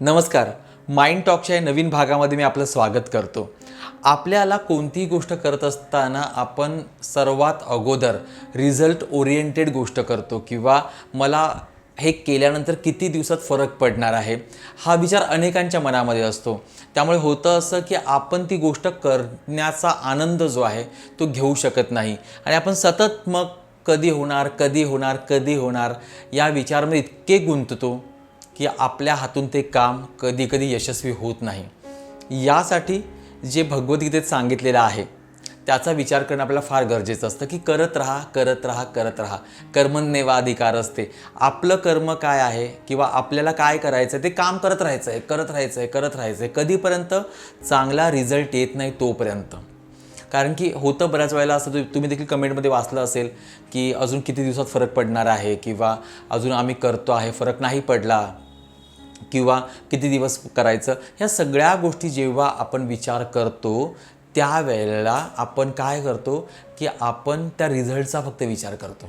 नमस्कार. माइंड टॉकच्या या नवीन भागामध्ये मी आपलं स्वागत करतो. आपल्याला कोणतीही गोष्ट करत असताना आपण सर्वात अगोदर रिझल्ट ओरिएंटेड गोष्ट करतो किंवा मला हे केल्यानंतर किती दिवसात फरक पडणार आहे हा विचार अनेकांच्या मनामध्ये असतो. त्यामुळे होतं असं की आपण ती गोष्ट करण्याचा आनंद जो आहे तो घेऊ शकत नाही. आणि आपण सतत मग कधी होणार कधी होणार कधी होणार या विचारामध्ये इतके गुंततो की आपल्या हातून ते काम कधी कधी यशस्वी होत नाही. यासाठी जे भगवद्गीतेत सांगितलेलं आहे त्याचा विचार करणं आपल्याला फार गरजेचं असतं की करत राहा करत राहा करत राहा. कर्मण्येवा अधिकार असते. आपलं कर्म काय आहे किंवा आपल्याला काय करायचं आहे ते काम करत राहायचं आहे करत राहायचं आहे करत राहायचं आहे कधीपर्यंत? चांगला रिझल्ट येत नाही तोपर्यंत. कारण की होतं बऱ्याच वेळेला असं तु- तुम्ही देखील कमेंटमध्ये वाचलं असेल की अजून किती दिवसात फरक पडणार आहे किंवा अजून आम्ही करतो आहे फरक नाही पडला. किंवा किती दिवस करायचं ह्या सगळ्या गोष्टी जेव्हा आपण विचार करतो त्यावेळेला आपण काय करतो की आपण त्या रिझल्टचा फक्त विचार करतो.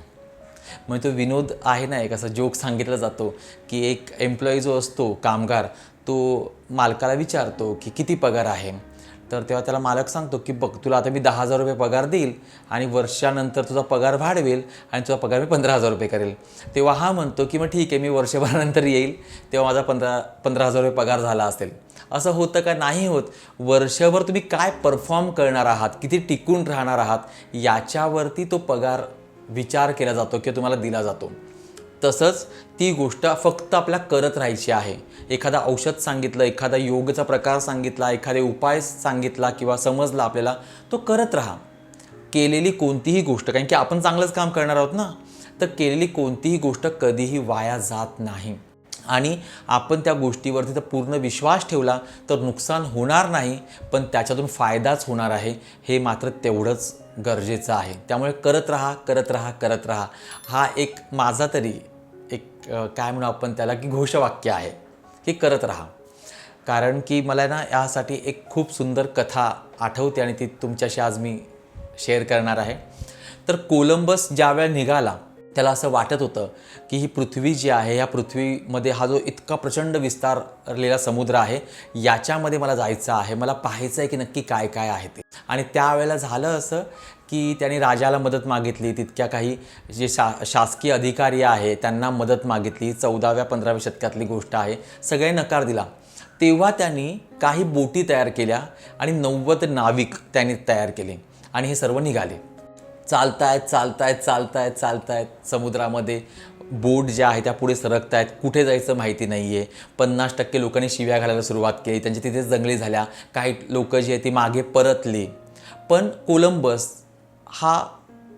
म्हणजे तो विनोद आहे ना एक असा जोक सांगितला जातो की एक एम्प्लॉई जो असतो कामगार तो मालकाला विचारतो की किती पगार आहे? तर तेव्हा त्याला मालक सांगतो की बघ तुला आता मी दहा हजार रुपये पगार देईल आणि वर्षानंतर तुझा पगार वाढवेल आणि तुझा पगार मी पंधरा हजार रुपये करेल. तेव्हा हा म्हणतो की मग ठीक आहे मी वर्षभरानंतर येईल तेव्हा माझा पंधरा पंधरा हजार रुपये पगार झाला असेल. असं होतं का? नाही होत. वर्षभर तुम्ही काय परफॉर्म करणार आहात? किती टिकून राहणार आहात? याच्यावरती तो पगार विचार केला जातो किंवा तुम्हाला दिला जातो. तसंच ती गोष्ट फक्त आपल्या करत राहायची आहे. एखादा औषध सांगितलं एखादा योगचा प्रकार सांगितला एखादे उपाय सांगितला किंवा समजला आपल्याला तो करत राहा. केलेली कोणतीही गोष्ट कारण की आपण चांगलंच काम करणार आहोत ना? तर केलेली कोणतीही गोष्ट कधीही वाया जात नाही. आणि आपण त्या गोष्टीवरती तर पूर्ण विश्वास ठेवला तर नुकसान होणार नाही पण त्याच्यातून फायदाच होणार आहे हे मात्र तेवढंच गरजेचं आहे. त्यामुळे करत राहा करत राहा करत राहा. हा एक माझा तरी काय म्हणू आपण त्याला की घोषवाक्य आहे की करत राहा. कारण की मला ना यासाठी एक खूप सुंदर कथा आठवते आणि ती तुमच्याशी आज मी शेअर करणार आहे. तर कोलंबस ज्यावेळेला निघाला त्याला असं वाटत होतं की ही पृथ्वी जी आहे या पृथ्वीमध्ये हा जो इतका प्रचंड विस्तारलेला समुद्र आहे याच्यामध्ये मला जायचं आहे मला पाहायचं आहे की नक्की काय काय आहे ते. आणि त्यावेळेला झालं असं की त्यांनी राजाला मदत मागितली. तितक्या काही जे शा शासकीय अधिकारी आहे त्यांना मदत मागितली. चौदाव्या पंधराव्या शतकातली गोष्ट आहे. सगळे नकार दिला. तेव्हा त्यांनी काही बोटी तयार केल्या आणि नव्वद नाविक त्यांनी तयार केले आणि हे सर्व निघाले. चालतायत चालतायत चालतायत चालतायत समुद्रामध्ये. बोट ज्या आहे त्या पुढे सरकत आहेत कुठे जायचं माहिती नाही आहे पन्नास टक्के लोकांनी शिव्या घालायला सुरुवात केली. त्यांची तिथे जंगली झाल्या. काही लोक जी आहे ती मागे परतली. पण कोलंबस हा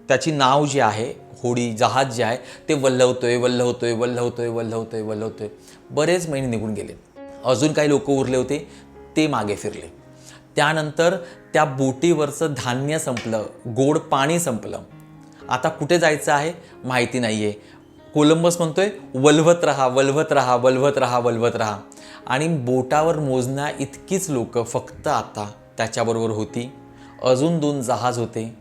त्याची नाव जी आहे होडी जहाज जे आहे ते वल्हवतोय वल्हवतोय वल्हवतोय वल्हवतोय वल्हवतोय. बरेच महिने निघून गेले. अजून काही लोक उरले होते ते मागे फिरले. त्यानंतर त्या बोटीवरचं धान्य संपलं गोड पाणी संपलं. आता कुठे जायचं आहे? माहिती नाही आहे कोलंबस म्हणतोय वलवत राहा वलवत राहा वलवत राहा वलवत राहा. आणि बोटावर मोजण्या इतकीच लोकं फक्त आता त्याच्याबरोबर होती. अजून दोन जहाज होते.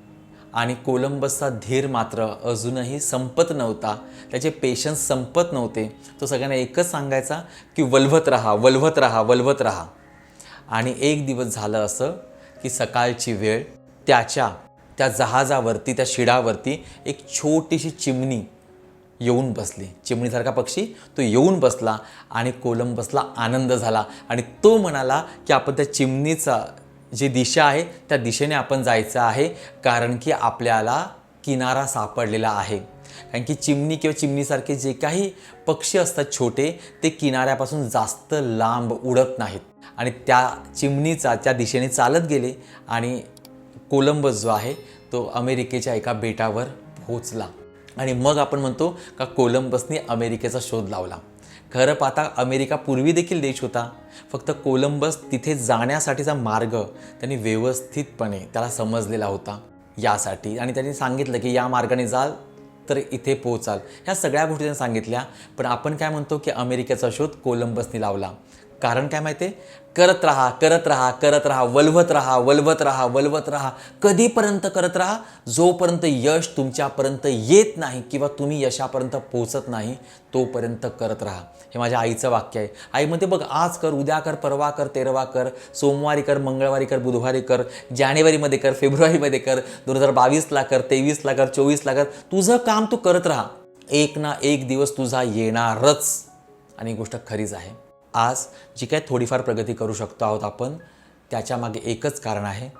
आणि कोलंबसचा धीर मात्र अजूनही संपत नव्हता. त्याचे पेशन्स संपत नव्हते. तो सगळ्यांना एकच सांगायचा की वलवत राहा वलवत राहा वलवत राहा. आणि एक दिवस झालं असं की सकाळची वेळ त्याच्या त्या जहाजावरती त्या शिडावरती एक छोटीशी चिमणी येऊन बसली. चिमणीसारखा पक्षी तो येऊन बसला आणि कोलंबसला आनंद झाला आणि तो म्हणाला की आपण त्या चिमणीचा जी दिशा आहे त्या दिशेने आपण जायचं आहे कारण की आपल्याला किनारा सापडलेला आहे. कारण की चिमणी किंवा चिमणीसारखे जे काही पक्षी असतात छोटे ते किनाऱ्यापासून जास्त लांब उडत नाहीत. आणि त्या चिमणीचा त्या दिशेने चालत गेले आणि कोलंबस जो आहे तो अमेरिकेच्या एका बेटावर पोहोचला. आणि मग आपण म्हणतो का कोलंबसने अमेरिकेचा शोध लावला. खरं पाहता अमेरिका पूर्वी देखील देश होता. फक्त कोलंबस तिथे जाण्यासाठीचा मार्ग त्यांनी व्यवस्थितपणे त्याला समजलेला होता. यासाठी आणि त्यांनी सांगितलं की या मार्गाने जाल तर इथे पोहोचाल. ह्या सगळ्या गोष्टी त्यांनी सांगितल्या. पण आपण काय म्हणतो की अमेरिकेचा शोध कोलंबसने लावला. कारण काय माहिती आहे? करत राहा करत राहा करत राहा वलवत राहा वलवत राहा वलवत राहा. कधीपर्यंत करत राहा? जोपर्यंत यश तुमच्यापर्यंत येत नाही किंवा तुम्ही यशापर्यंत पोचत नाही तोपर्यंत करत राहा. हे माझ्या आईचं वाक्य आहे. आई म्हणते बघ आज कर उद्या कर परवा कर तेरवा कर सोमवारी कर मंगळवारी कर बुधवारी कर जानेवारीमध्ये कर फेब्रुवारीमध्ये कर दोन हजार बावीसला कर तेवीसला कर चोवीसला कर. तुझं काम तू करत राहा. एक ना एक दिवस तुझा येणारच. आणि गोष्ट खरीच आहे. आज जी काय थोडीफार प्रगती करू शकतो आहोत आपण त्याच्यामागे एकच कारण आहे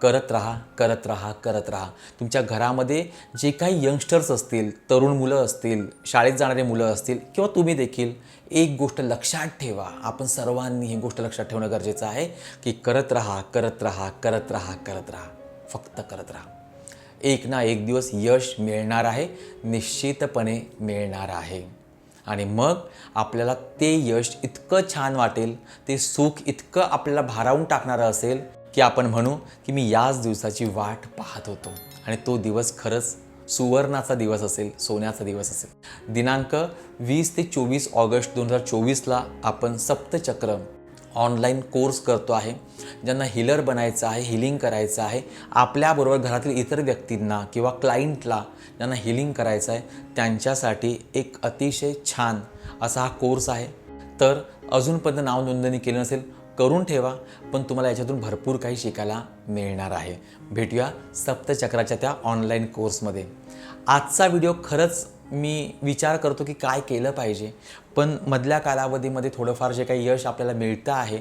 करत राहा करत राहा करत राहा. तुमच्या घरामध्ये जे काही यंगस्टर्स असतील तरुण मुलं असतील शाळेत जाणारे मुलं असतील किंवा तुम्ही देखील एक गोष्ट लक्षात ठेवा. आपण सर्वांनी ही गोष्ट लक्षात ठेवणं गरजेचं आहे की करत राहा करत राहा करत राहा करत राहा. फक्त करत राहा. एक ना एक दिवस यश मिळणार आहे निश्चितपणे मिळणार आहे. आणि मग आपल्याला ते यश इतकं छान वाटेल ते सुख इतकं आपल्याला भारावून टाकणारं असेल की आपण म्हणू की मी याच दिवसाची वाट पाहत होतो. आणि तो दिवस खरंच सुवर्णाचा दिवस असेल सोन्याचा दिवस असेल. दिनांक वीस ते चोवीस ऑगस्ट दोन हजार चोवीसला आपण सप्तचक्र ऑनलाईन कोर्स करतो आहे. ज्यांना हिलर बनायचं आहे हिलिंग करायचं आहे आपल्याबरोबर घरातील इतर व्यक्तींना किंवा क्लायंटला ज्यांना हिलिंग करायचं आहे त्यांच्यासाठी एक अतिशय छान असा हा कोर्स आहे. तर अजूनपर्यंत नाव नोंदणी केली नसेल करून ठेवा पण तुम्हाला याच्यातून भरपूर काही शिकायला मिळणार आहे. भेटूया सप्तचक्राच्या त्या ऑनलाईन कोर्समध्ये आजचा व्हिडिओ खरंच मी विचार करतो की काय केलं पाहिजे. पण मधल्या कालावधीमध्ये थोडंफार जे काही यश आपल्याला मिळतं आहे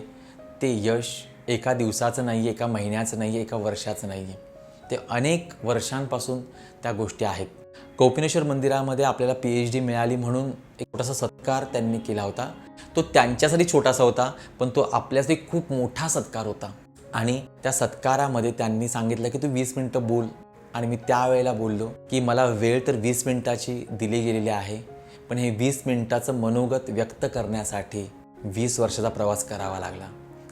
ते यश एका दिवसाचं नाही आहे एका महिन्याचं नाही आहे एका वर्षाचं नाही आहे ते अनेक वर्षांपासून त्या गोष्टी आहेत. कौपिनेश्वर मंदिरामध्ये आपल्याला पी एच डी मिळाली म्हणून एक छोटासा सत्कार त्यांनी केला होता. तो त्यांच्यासाठी छोटासा होता पण तो आपल्यासाठी खूप मोठा सत्कार होता. आणि त्या सत्कारामध्ये त्यांनी सांगितलं की तू वीस मिनटं बोल. आणि मी त्यावेळेला बोललो की मला वेळ तर वीस मिनटाची दिली गेलेली आहे पण हे वीस मिनटाचं मनोगत व्यक्त करण्यासाठी वीस वर्षाचा प्रवास करावा लागला.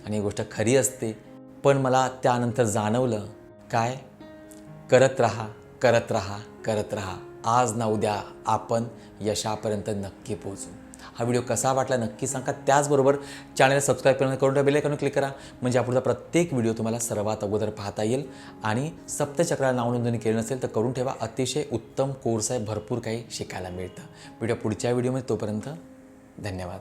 आणि ही गोष्ट खरी असते पण मला त्यानंतर जाणवलं काय? करत राहा करत राहा करत राहा. आज ना उद्या आपण यशापर्यंत नक्की पोहोचू. हा व्हिडिओ कसा वाटला नक्की सांगा. त्याचबरोबर चॅनलला सबस्क्राईब करून करून बेल क्लिक करा. म्हणजे आपला प्रत्येक व्हिडिओ तुम्हाला सर्वात अगोदर पाहता येईल. आणि सप्तचक्राला नाव नोंदणी केली नसेल तर करून ठेवा. अतिशय उत्तम कोर्स आहे. भरपूर काही शिकायला मिळतं. व्हिडिओ पुढच्या व्हिडिओमध्ये तोपर्यंत धन्यवाद.